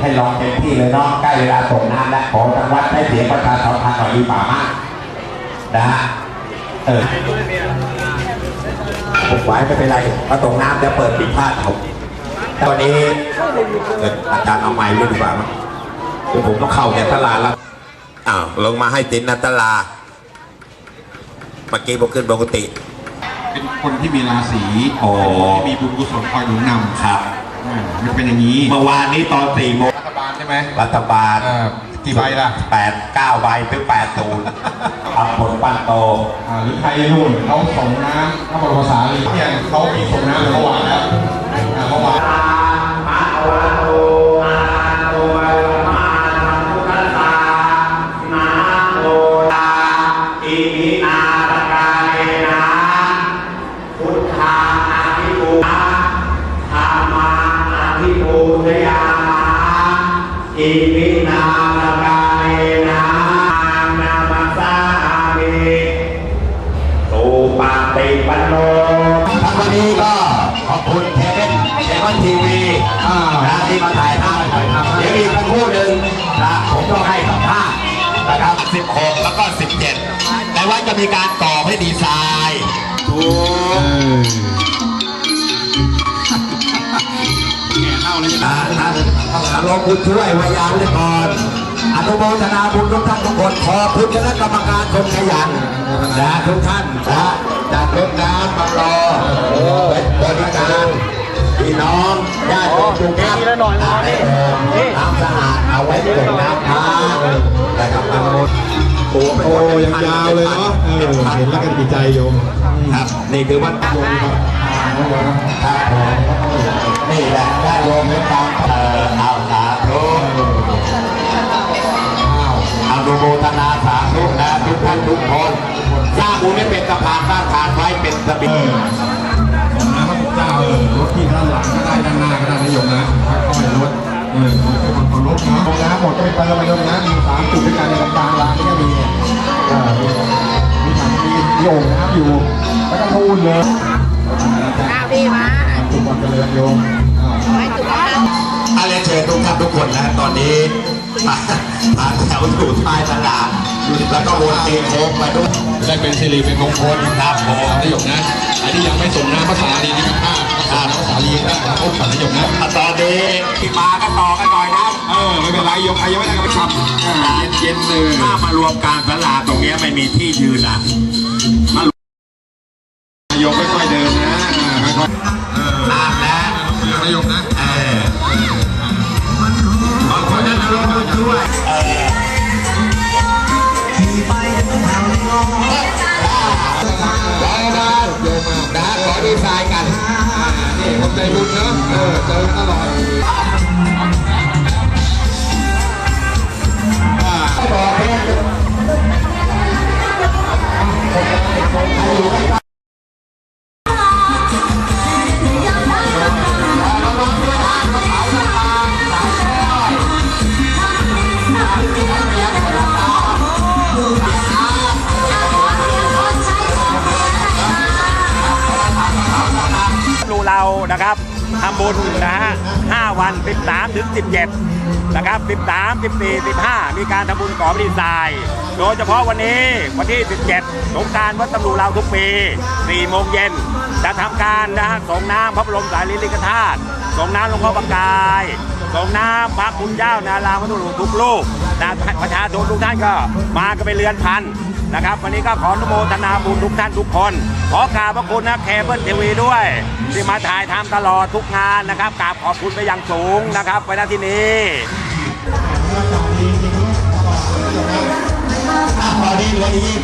ให้ลองเต็มที่เลยเนาะใกล้เวลาส่งน้ำแล้วขอทางวัดให้เสียงประชาสัมพันธ์หน่อยดีกว่ามากนะฮะเออผมไว้ไม่เป็นไรมาส่งน้ำจะเปิดปิดพลาดเอาตอนนี้เอออาจารย์เอาไม้ด้วยดีกว่ามั้งเดี๋ยวผมต้องเข้าแกตลาดแล้วอ้าวลงมาให้ตินนัตลาเมื่อกี้บอกขึ้นปกติเป็นคนที่มีราศีโอ้ที่มีบุญกุศลคอยหนุนนำครับอ่ามันเป็นอย่างนี้ เมื่อวานนี้ตอนสี่โมงรัฐบาล ใช่ไหมรัฐบาลอ่ากี่ใบล่ะแปดเก้าใบถึงแปดศูนย์ทำผลปั้นโต อ่าหรือไทยนู่นเขาส่งน้ำพระบรมสารีเนี่ยเขามีส่งน้ำเมื่อวาน อิมินาตกาเลนะนามาสามิสุปฏิปันโนทั้งวันนี้ก็ขอบคุณเคเบิลเคเบิลทีวีนะที่มาถ่ายทำเดี๋ยวมีกันคู่หนึ่งนะผมต้องให้สัมภาษณ์นะครับ 16 แล้วก็ 17 แต่ว่าจะมีการต่อให้ดีไซน์ถูก ลงคุณช่วยวิญญาณเลยก่อนอนุโมทนาบุญทุกท่านทุกคนขอบคุณคณะกรรมการคนขยันนะทุกท่านนะจากรถน้ำมารอเป็นบริการพี่น้องญาติโยมทุกท่านน้ำสะอาดเอาไว้ส่งน้ำค้านะครับอนุโมทโอ้โหโอ้ยังยาวเลยเนาะเห็นแล้วกันดีใจโยมครับนี่คือวันโยมครับครับ นี่แหละญาติโยมเป็นการเออเอาสาธุเอนุโมทนาสาธุนะทุกท่านทุกคนสร้างบุญให้เป็นสะพานสร้างทานไว้เป็นสบิเออส่งน้ำพระพุทธเจ้าเออรถที่ด้านหลังก็ได้ด้านหน้าก็ได้นะโยมนะค่อยๆรถเออคนคนรถเนาะน้ำหมดก็ไปเติมมาโยมนะมีสามจุดด้วยกันในกลางร้างนี่ก็มีเออมีมีถังมีโอ่งน้ำอยู่แล้วก็ทูนเลยข้าวพี่มาทุกคนเจริญโยม อะไรเชิญทุกท่านทุกคนนะตอนนี้มามาแถวอยู่ท้ายตลาดแล้วก็วนตีโค้งไปด้วยได้เป็นสิริเป็นมงคลครับผมนายกนะ อันนี้ยังไม่ส่งน้ำพระสารีนี่ก็ข้าข้าน้ำสาลีได้นะโอ้ขันนายกนะตอนนี้ที่มาก็ต่อกันหน่อยนะเออไม่เป็นไรโยมใครยังไม่ได้ก็ไปขับอ่าเย็นๆเลยถ้ามารวมกลางตลาดตรงเนี้ยไม่มีที่ยืนอะ นะขอดีไซน์กันนี่คนใจบุญเนอะเออเจอตลอด รูเรานะครับทำบุญนะฮะ5วัน 13 ถึง 17 นะครับ 13 14 15 มีการทำบุญก่อดีไซน์โดยเฉพาะวันนี้วันที่ 17 สงการวัดตำรูเราทุกปี 4 โมงเย็น จะทำการนะฮะส่งน้ำพระบรมสารีริกธาตุส่งน้ำหลวงพ่อประกายส่งน้ำพระคุณเจ้านาราวัดตถุหลวงทุกลูก นะประชาชนทุกท่านก็มากันไปเรือนพันนะครับ วันนี้ก็ขออนุโมทนาบุญทุกท่านทุกคน ขอกราบพระคุณนะแคเบิลทีวีด้วย ที่มาถ่ายทำตลอดทุกงานนะครับกราบขอบคุณไปอย่างสูงนะครับไว้ณที่นี้พอดีเหลยอีก